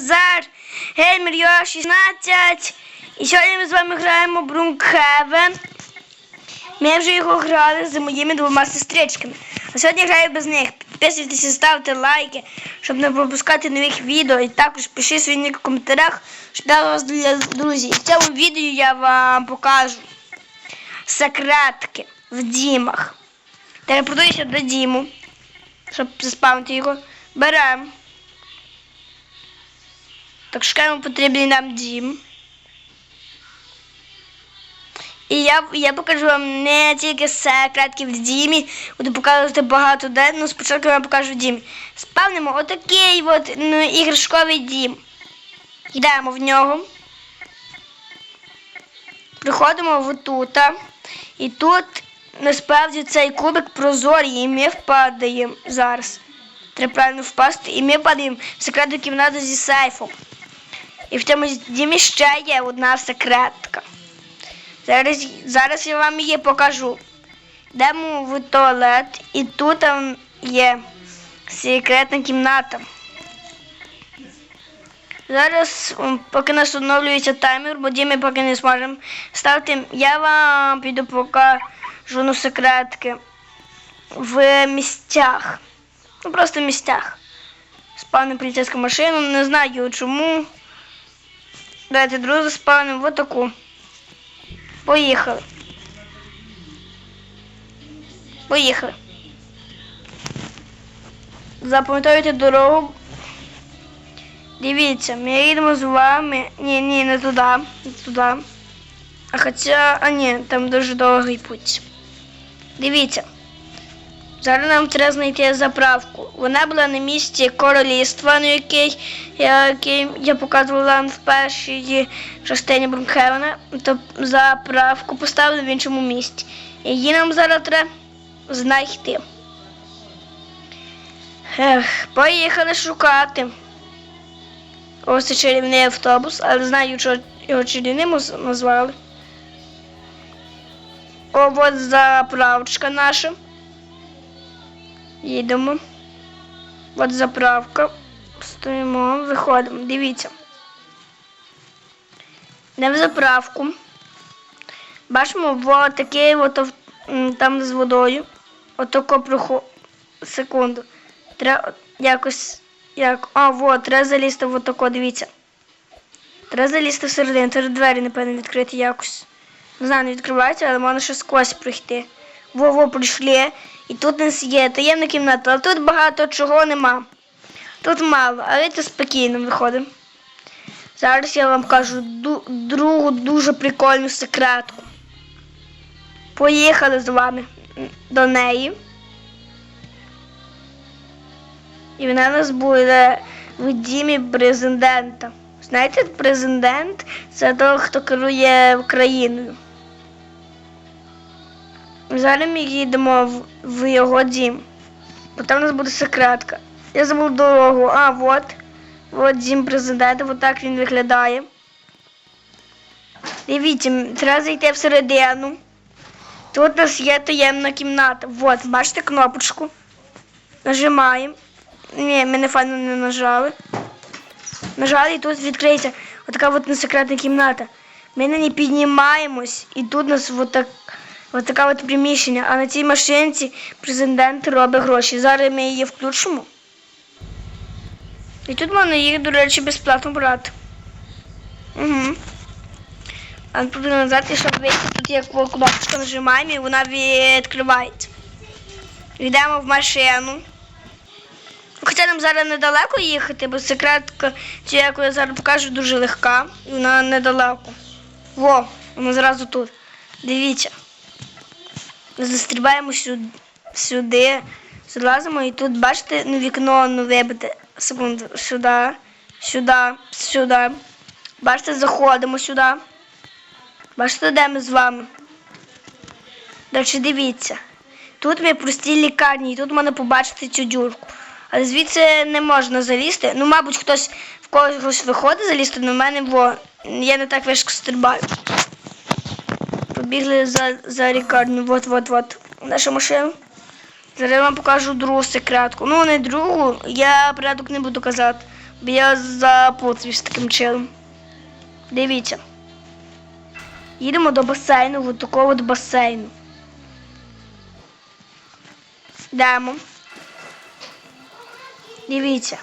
Назар, Геймер Йо 16. І сьогодні ми з вами граємо Брункхевен. Ми вже його грали з моїми двома сестричками. А сьогодні граю без них. Підписуйтесь, ставте лайки, щоб не пропускати нових відео. І також пишіть свої ніки в коментарях, щоб я вас для друзі. І в цьому відео я вам покажу секретки в дімах. Телепортуюся до діму, щоб заспавнити його. Беремо. Так шукаємо потрібний нам дім. І я, я покажу вам не тільки секретки в дімі, буду показувати багато де. Ну, спочатку я вам покажу дім. Спавнимо отакий от ну, іграшковий дім. Йдемо в нього. Приходимо в тута. І тут насправді цей кубик прозорий, і ми впадаємо зараз. Треба правильно впасти. І ми падаємо в секретну кімнату зі сейфом. І в цьому дімі ще є одна секретка. Зараз, зараз я вам її покажу. Йдемо в туалет, і тут там є секретна кімната. Зараз, поки нас оновлюється таймер, бо діми поки не зможемо ставити, я вам піду покажу ну, секретки в місцях. Ну просто в місцях. Спавним поліцейську машину, не знаю чому. Давайте друзі спавнимо в таку. Поїхали. Поїхали. Запам'ятайте дорогу. Дивіться, ми їдемо з вами. Ні, ні, не туди. Не туди. А хоча, а ні, там дуже довгий путь. Дивіться. Зараз нам треба знайти заправку. Вона була на місці королівства, на який я, який я показувала в першій частині Брунхевена. То заправку поставили в іншому місці. Її нам зараз треба знайти. Ех, поїхали шукати. Ось чарівний автобус, але знаю, що його чарівним назвали. О, от заправочка наша. Їдемо. От заправка. Стоїмо, виходимо. Дивіться. Йдемо в заправку. Бачимо, от такий от там з водою. Отако проход. Секунду. Треба якось. Як. А, от, треба залізти в отако, дивіться. Треба залізти всередину. Треба двері, напевно, відкрити якось. Не знаю, не відкриваються, але можна ще сквозь пройти. Во-во, прийшли. І тут у нас є таємна кімната, але тут багато чого нема. Тут мало, але це спокійно виходимо. Зараз я вам кажу другу дуже прикольну секретку. Поїхали з вами до неї. І вона у нас буде в дімі президента. Знаєте, президент це той, хто керує Україною. Зараз ми їдемо в, в його дім. Бо там у нас буде секретка. Я забув дорогу. А, от. От дім президента, от так він виглядає. Дивіться, треба зайти всередину. Тут у нас є таємна кімната. От, бачите кнопочку. Нажимаємо. Ні, ми не файно не нажали. Нажали і тут відкриється отака от секретна кімната. Ми на ній піднімаємось, і тут у нас от, так, от така от приміщення. А на цій машинці президент робить гроші. Зараз ми її включимо. І тут можна їх, до речі, безплатно брати. Угу. А потрібно назад, і щоб вийти, тут є кнопочка нажимаємо і вона відкривається. Йдемо в машину. Хоча нам зараз недалеко їхати, бо секретка, цю, яку я зараз покажу, дуже легка. І вона недалеко. Во, вона зразу тут. Дивіться. Застрібаємо сюди, сюди, залазимо і тут, бачите, вікно ну, вибите. Секунду, сюди, сюди, сюди. Бачите, заходимо сюди. Бачите, де ми з вами? Далі дивіться. Тут ми в простій лікарні, і тут можна побачити цю дюрку. Але звідси не можна залізти. Ну, мабуть, хтось в когось виходить залізти, але в мене бо я не так важко стрибаю. Побігли за, за лікарню. Вот, вот, вот. Наша машина. Зараз я вам покажу другу секретку. Ну, не другу, я порядок не буду казати. Бо я запутався таким чином. Дивіться. Їдемо до басейну, от такого от басейну. Йдемо. Дивіться.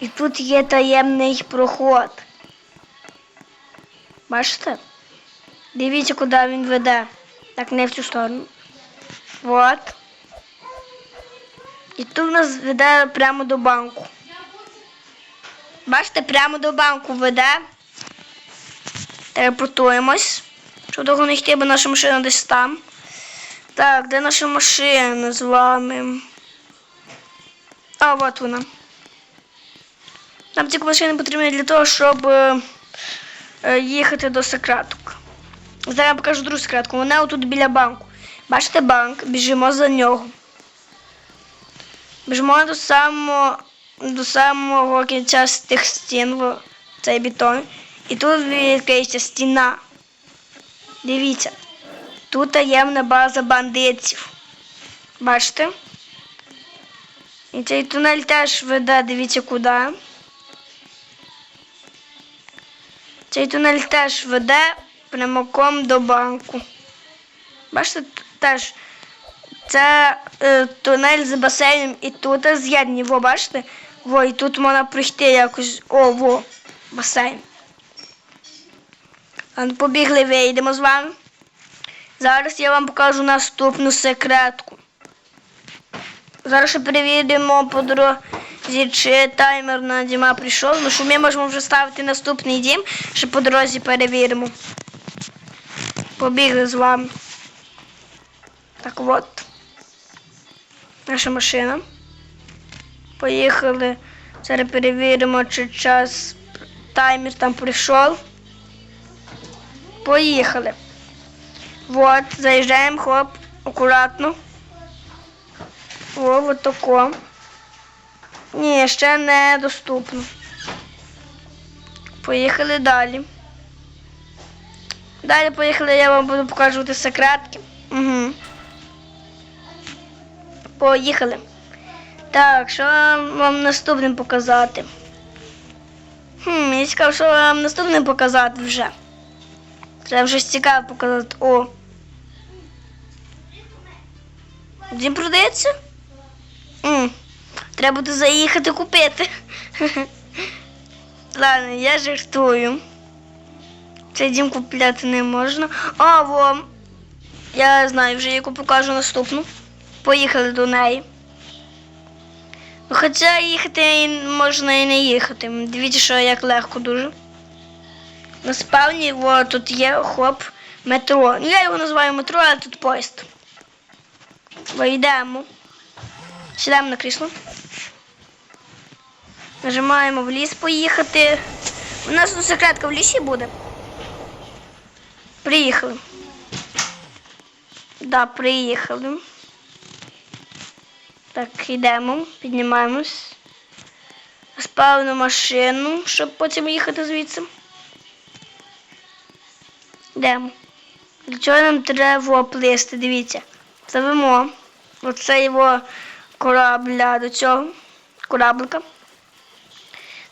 І тут є таємний проход. Бачите? Дивіться, куди він веде. Так, не в цю сторону. Вот. І тут нас веде прямо до банку. Бачите, прямо до банку веде. Телепортуємось. Щоб довго не йти, бо наша машина десь там. Так, де наша машина з вами? А, от вона. Нам ці машини потрібні для того, щоб е, е, їхати до секреток. Зараз я покажу другу секретку. Вона отут біля банку. Бачите банк, біжимо за нього. Біжимо до самого, до самого кінця з тих стін, цей бетон. І тут відкриється стіна. Дивіться. Тут таємна база бандитів. Бачите? І цей тунель теж веде, дивіться куди. Цей тунель теж веде прямиком до банку. Бачите, теж це е, тунель з басейном і тут з'єднані, во, бачите? Во, і тут можна пройти якось. О, во, басейн. Ну, побігли, вийдемо з вами. Зараз я вам покажу наступну секретку. Зараз ще перевіримо по дорозі, чи таймер на Діма прийшов. Ну що ми можемо вже ставити наступний дім, ще по дорозі перевіримо. Побігли з вами. Так от. Наша машина. Поїхали. Зараз перевіримо, чи час таймер там прийшов. Поїхали. Вот, заїжджаємо, хоп, акуратно. О, вот тако. Ні, ще не доступно. Поїхали далі. Далі поїхали, я вам буду показувати секретки. Угу. Поїхали. Так, що вам, наступним показати? Хм, мені цікаво, що вам наступним показати вже. Треба вже цікаво показати. О. Дім продається? М, Треба буде заїхати купити. Ладно, я жартую. Цей дім купляти не можна. А, во. Я знаю, вже яку покажу наступну. Поїхали до неї. Хоча їхати можна і не їхати. Дивіться, що як легко дуже. На спавні во, тут є хоп, метро. Ну, я його називаю метро, але тут поїзд. Вийдемо. Сідаємо на крісло. Нажимаємо в ліс поїхати. У нас тут секретка в лісі буде. Приїхали. Да, приїхали. Так, йдемо, піднімаємось. Спавну машину, щоб потім їхати звідси. Йдемо. Для чого нам треба плисти? Дивіться. Завемо оце його корабля до цього кораблика.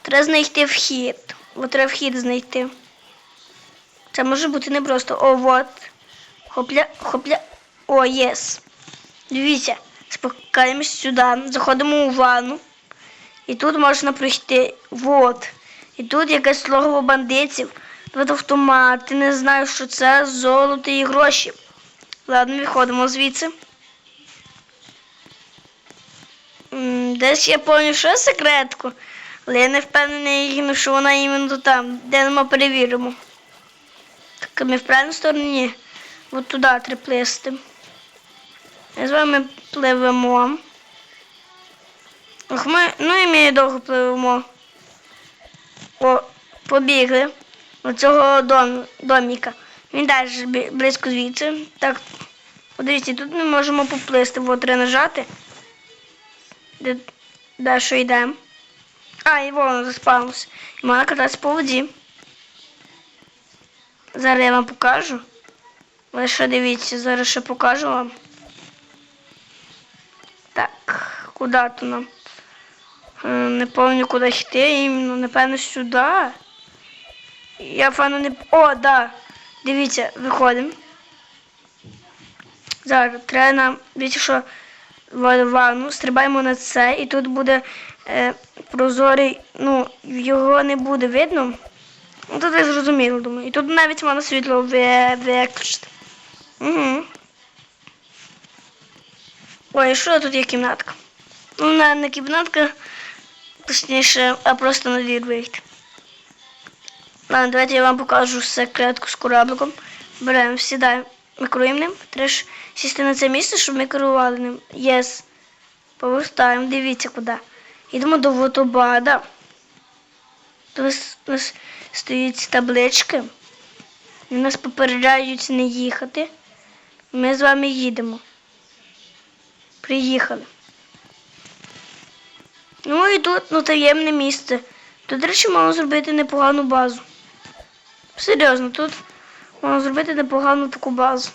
Треба знайти вхід. От треба вхід знайти. Це може бути не просто. О, вот. Хопля, хопля. О, єс. Дивіться, спускаємось сюди, заходимо у ванну. І тут можна пройти. Вот. І тут якесь логово бандитів. Тут автомати, не знаю, що це, золото і гроші. Ладно, виходимо звідси. Десь я пам'ятаю, що секретку, але я не впевнений, що вона іменно там, де ми перевіримо. Ми в правильній стороні. От туди. Ми з вами пливемо. Ох, ми, ну і ми довго пливемо. О, побігли. Оцього дом, доміка. Він теж близько звідси. Так, подивіться, тут ми можемо поплисти. От нажати. Де, де що йдемо. А, і воно заспавнився. І можна кататися по воді. Зараз я вам покажу. Ви ще дивіться, зараз ще покажу вам. Так, куди то нам? Е, Не пам'ятаю, куди йти, іменно, напевно, сюди. Я фану не. О, да. Дивіться, виходимо. Зараз треба нам, дивіться, що в ванну, стрибаємо на це, і тут буде е, прозорий, ну, його не буде видно. Ну, тут я зрозуміло, думаю. І тут навіть можна світло виключити. Угу. Ой, що тут є кімнатка? Ну, не, не кімнатка, точніше, а просто на двір вийти. Ладно, давайте я вам покажу секретку з корабликом. Беремо, сідаємо, ми керуємо ним. Треба ж сісти на це місце, щоб ми керували ним. Єс. Повертаємо, дивіться куди. Йдемо до у нас стоять таблички. І нас попереджають не їхати. Ми з вами їдемо. Приїхали. Ну і тут ну, таємне місце. Тут, до речі, можна зробити непогану базу. Серйозно, тут можна зробити непогану таку базу.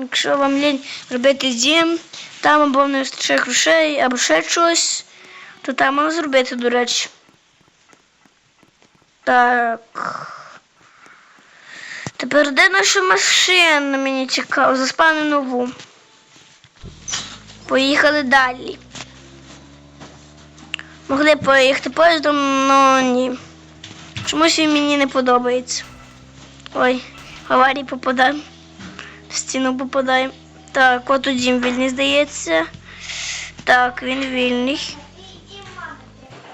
Якщо вам лінь робити дім, там або не вистачає грошей, або ще щось, то там можна зробити, до речі. Так. Тепер де наша машина? Мені цікаво. Заспавню нову. Поїхали далі. Могли поїхати поїздом, але ні. Чомусь він мені не подобається. Ой, в аварії попадаємо. В стіну попадаємо. Так, от у дім вільний, здається. Так, він вільний.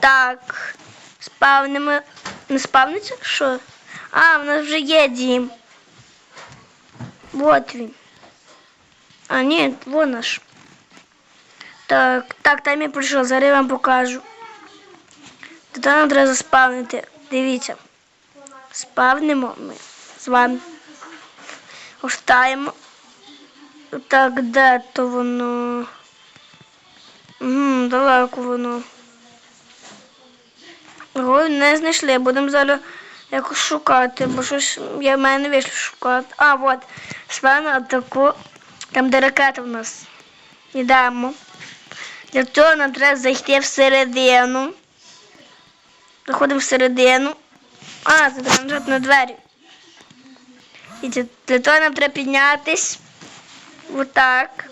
Так. Спавнимо. Не спавниться? Що? А, в нас вже є. Вот він. А, ні, вон наш. Так, так, там я прийшов, зараз я вам покажу. Тут нам треба заспавнити. Дивіться. Спавнимо ми з вами. Оставимо. Так, де то воно? Угу, далеко воно. Ой, не знайшли. Будемо зараз якось шукати, бо щось я в мене не вийшло шукати. А, от. Спавнимо таку, там де ракета в нас. Йдемо. Для цього нам треба зайти всередину. Заходимо всередину. А, це треба нажати на двері. І для- того нам треба піднятись. Вот так.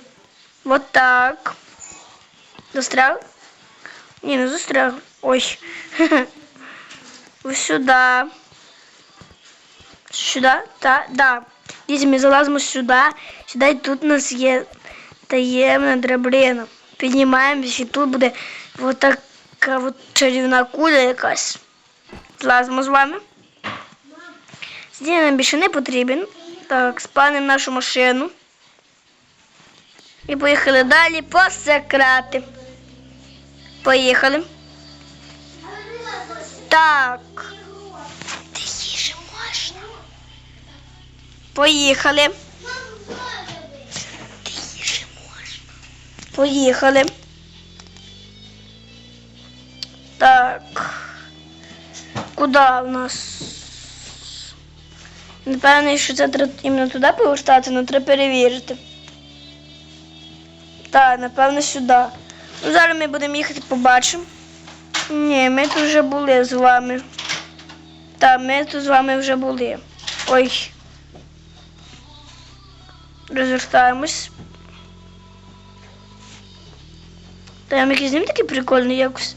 Вот так. Застряг? Ні, не застряг. Ой. Ось сюди. Сюди? Так, да. Дивіться, ми залазимо сюди. Сюди і тут у нас є таємна драбина. Піднімаємося і тут буде от така от чарівна куля якась. Злазимо з вами. Сидіння нам більше не потрібен. Так, спанемо нашу машину. І поїхали далі по секрети. Поїхали. Так. Тихіше можна. Поїхали. Тихіше можна. Поїхали. Так. Куди в нас? Напевно, що це треба іменно туди повертати, але треба перевірити. Так, напевно, сюди. Ну, зараз ми будемо їхати, побачимо. Ні, ми тут вже були з вами. Так, ми тут з вами вже були. Ой. Розвертаємось. Там якийсь ним такий прикольний якось.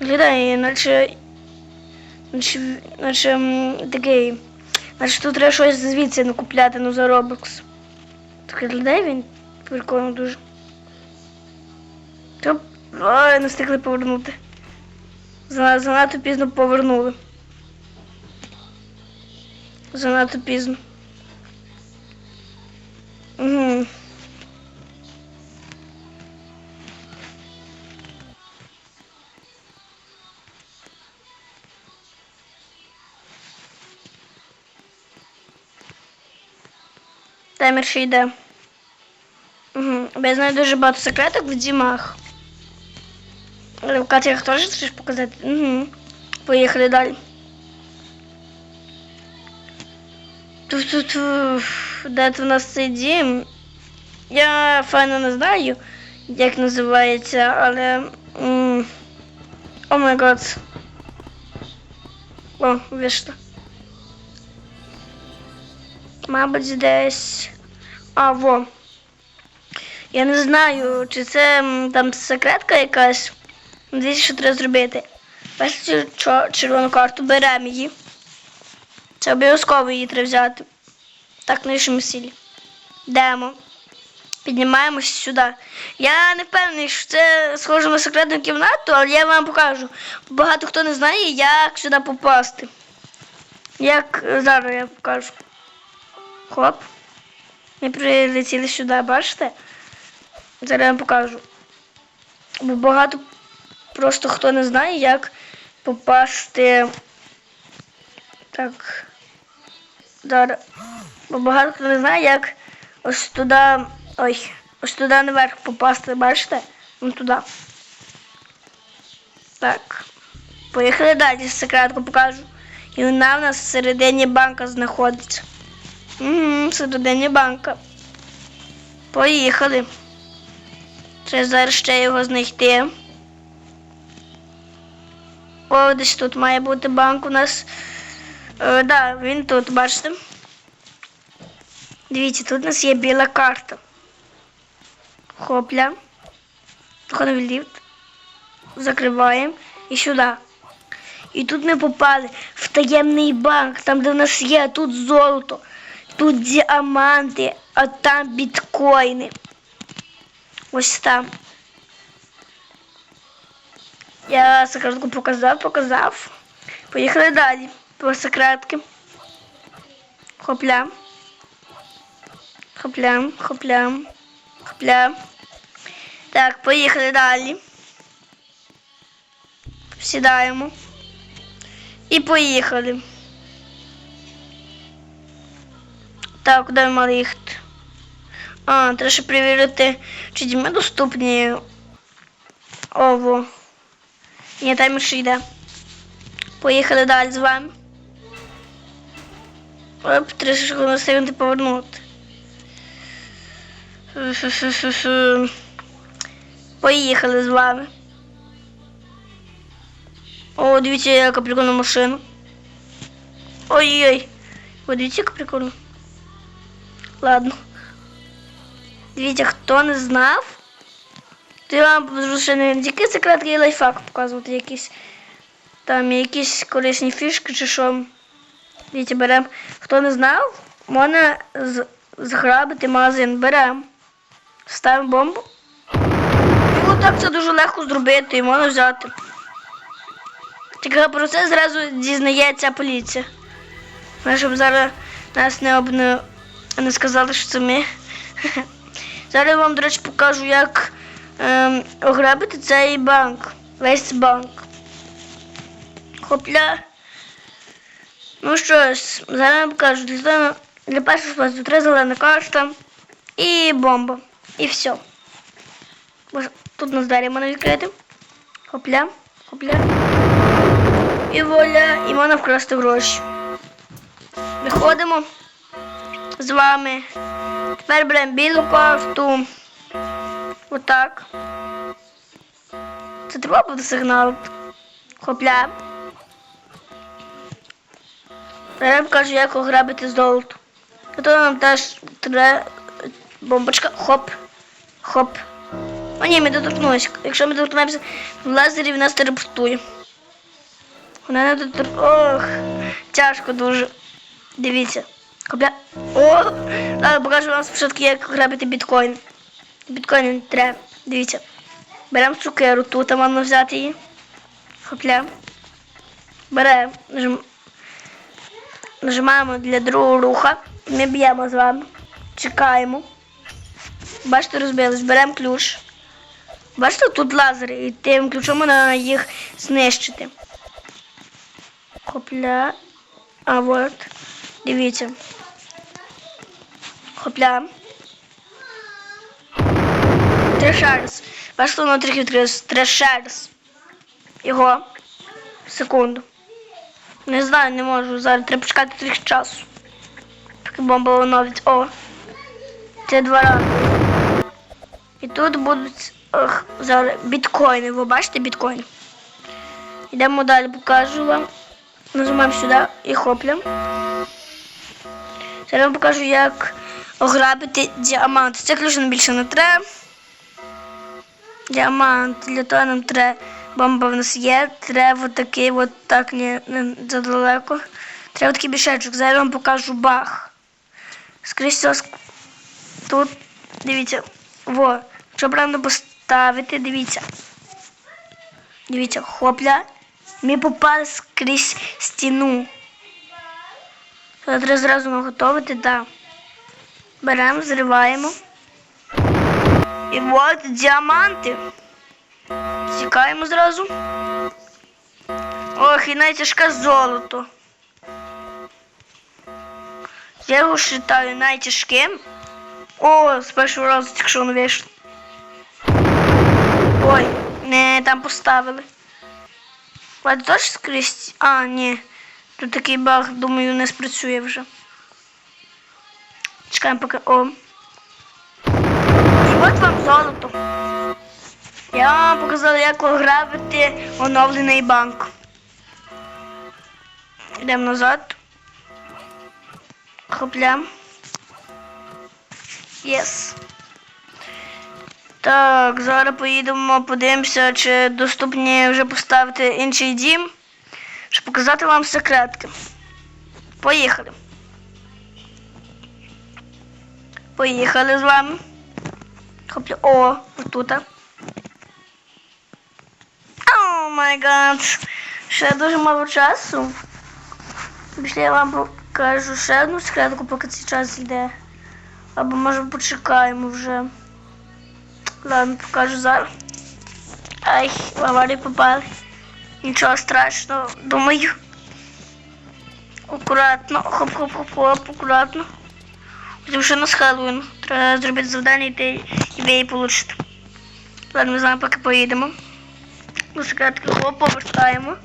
Виглядає, наче. Наче, наче такий. Наче тут треба щось звідси накупляти, ну за Robux. Він прикольно дуже. Та, ой, не встигли повернути. За- Занадто пізно повернули. Занадто пізно. Угу. Таймер ще йде. Угу. Бо я знаю дуже багато секреток в дімах. В Катях теж хочеш показати? Угу. Поїхали далі. Тут, тут, де тут у нас цей дім? Я файно не знаю, як називається, але О май гад. О, вийшло. Мабуть, десь. А, во. Я не знаю, чи це там секретка якась. Дивіться, що треба зробити. Бачите червону карту, беремо її. Це обов'язково її треба взяти. Так, на іншому сілі. Йдемо. Піднімаємось сюди. Я не впевнений, що це схоже на секретну кімнату, але я вам покажу. Багато хто не знає, як сюди попасти. Як е, зараз я покажу. Хоп. Ми прилетіли сюди, бачите? Зараз я вам покажу. Бо багато просто хто не знає, як попасти. Так. Зараз. Бо багато хто не знає, як ось туди. Ой, ось туди наверх попасти, бачите? Ну туди. Так. Поїхали далі, секретку покажу. І вона в нас всередині банка знаходиться. Угу, всередині банка. Поїхали. Треба зараз ще його знайти. Десь тут має бути банк у нас. Так, да, він тут, бачите? Дивіться, тут у нас є біла карта. Хопля. Входимо в ліфт. Закриваємо і сюди. І тут ми попали в таємний банк, там, де в нас є тут золото, тут діаманти, а там біткоїни. Ось там. Я секретку показав, показав. Поїхали далі. По секретки. Хопля. Хоплям, хоплям, хоплям. Так, поїхали далі. Сідаємо. І поїхали. Так, куди ми мали їхати? А, треба ще перевірити, чи діми доступні. Ово. Ні, там ще йде. Поїхали далі з вами. Оп, треба ще на секунди повернути. Поїхали з вами. О, дивіться, яка прикольна машина. Ой-ой. О, дивіться, яка прикольна. Ладно. Дивіться, хто не знав, я вам ще не тільки секретки і лайфхак показувати якісь. Там якісь корисні фішки чи що. Дивіться, беремо. Хто не знав, можна зграбити магазин. Беремо. Ставимо бомбу. І отак це дуже легко зробити і можна взяти. Тільки про це зразу дізнається поліція. Щоб зараз нас не обне... не сказали, що це ми. Зараз я вам, до речі, покажу, як ем, ограбити цей банк. Весь банк. Хопля. Ну що ж, зараз покажу. Для, для першого способу три зелена карта і бомба. І все. Тут нас двері можна відкрити. Хопля, хопля. І воля, і можна вкрасти гроші. Виходимо з вами. Тепер беремо білу карту. Отак. Це треба буде сигнал. Хопля. Тепер я покажу, як ограбити золото. А то нам теж треба бомбочка. Хоп. Хоп. О, ні, ми доторкнулися. Якщо ми доторкнемося в лазері, нас телепортує. Вона не дотор... Ох, тяжко дуже. Дивіться. Копля. О! Покажу вам спочатку, як грабити біткоін. Біткоін не треба. Дивіться. Беремо цукеру, тут можна взяти її. Хопля. Беремо. Нажим... Нажимаємо для другого руха. Ми б'ємо з вами. Чекаємо. Бачите, розбились. Беремо ключ. Бачите, тут лазери, і тим ключом можна їх знищити. Хопля. А от. Дивіться. Хопля. Трешерс. Бачите, воно трохи. Трешерс. Його. Секунду. Не знаю, не можу. Зараз треба почекати трохи часу. Поки бомба оновить. О. Це два рази. І тут будуть ох, зараз біткоїни. Ви бачите біткоїни? Йдемо далі, покажу вам. Нажимаємо сюди і хоплям. Зараз вам покажу, як ограбити діамант. Це ключ нам більше не треба. Діамант, для того нам треба. Бомба в нас є. Треба такий от так не, не задалеко. Треба такий бішечок. Зараз вам покажу баг. Скрізь все тут. Дивіться. Во. Якщо правильно поставити, дивіться. Дивіться, хопля. Ми попали скрізь стіну. Треба зразу наготовити, так. Беремо, зриваємо. І от діаманти. Стікаємо зразу. Ох, і найтяжке золото. Я його вважаю найтяжким. О, з першого разу тільки що не вийшло. Ой, не там поставили. Ладно, теж скрізь. А, ні. Тут такий баг, думаю, не спрацює вже. Чекаємо поки. О. От вам золото. Я вам показала, як ограбити оновлений банк. Йдемо назад. Хоплям. Єс. Так, зараз поїдемо, подивимося, чи доступні вже поставити інший дім, щоб показати вам секретки. Поїхали. Поїхали з вами. Хопля. О, отут. О май гад. Ще дуже мало часу. Після я вам покажу ще одну секретку, поки цей час йде. Або може почекаємо вже. Ладно, покажу зараз. Ай, в аварію попали. Нічого страшного, думаю. Акуратно, хоп-хоп-хоп-хоп, акуратно. Тому що нас. Треба зробити завдання і ви її получите. Ладно, ми з вами поки поїдемо. До секретки хоп, повертаємо.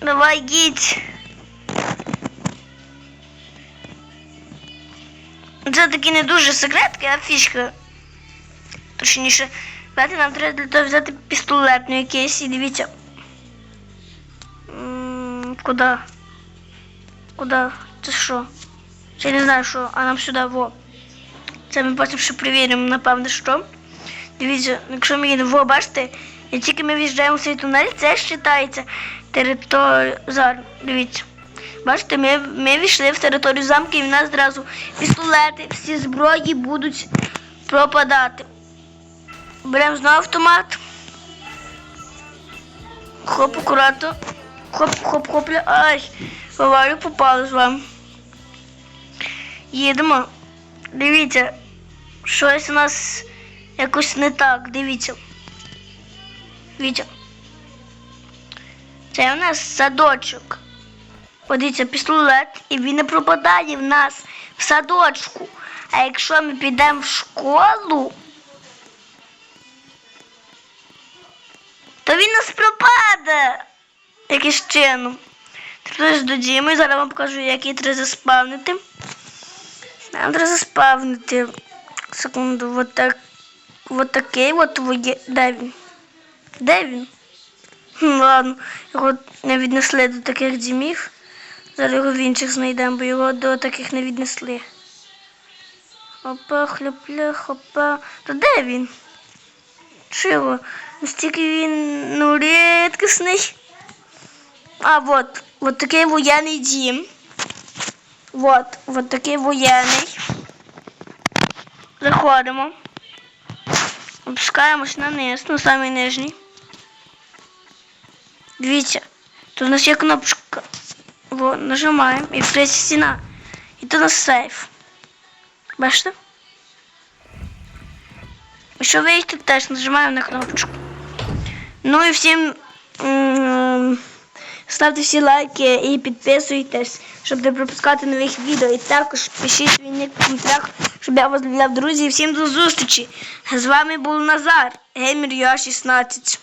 Давай, їдь. Це такі не дуже секретки, а фішка. Точніше, давайте нам треба для того взяти пістолетну якийсь і дивіться. Куди? Куди? Це що? Я не знаю що, а нам сюди во. Це ми потім ще перевіримо, напевно, що. Дивіться, якщо ми їдемо, во, бачите, і тільки ми в'їжджаємо в цей тунель, це вважається територія. Зараз, дивіться. Бачите, ми, ми війшли в територію замку і в нас зразу пістолети, всі зброї будуть пропадати. Беремо знову автомат. Хоп, акуратно. Хоп, хоп, хопля. Ай, аварію попали з вами. Їдемо. Дивіться, щось у нас якось не так. Дивіться. Дивіться. Це у нас садочок. Подивіться, пістолет, і він не пропадає в нас в садочку. А якщо ми підемо в школу, то він нас пропаде якимось чином. Тепер до Діми, зараз вам покажу, як її треба заспавнити. Треба заспавнити. Секунду, вот так. Вот такий от твоє. Де він? Де він? Ладно, його не віднесли до таких дімів. Зараз його в інших знайдемо, бо його до таких не віднесли. Опа, хляпля, хопа. То де він? Чого? Настільки він ну рідкісний. А, вот, вот такий воєнний дім. Вот, вот такий воєнний. Заходимо. Опускаємось на низ, на самий нижній. Дивіться, тут у нас є кнопочка. Во, нажимаємо і відкриється стіна. І тут у нас сейф. Бачите? Якщо вийти, теж нажимаємо на кнопочку. Ну і всім ставте всі лайки і підписуйтесь, щоб не пропускати нових відео. І також пишіть свій ник в коментарях, щоб я вас додав друзі. Всім до зустрічі. З вами був Назар, геймер Я 16.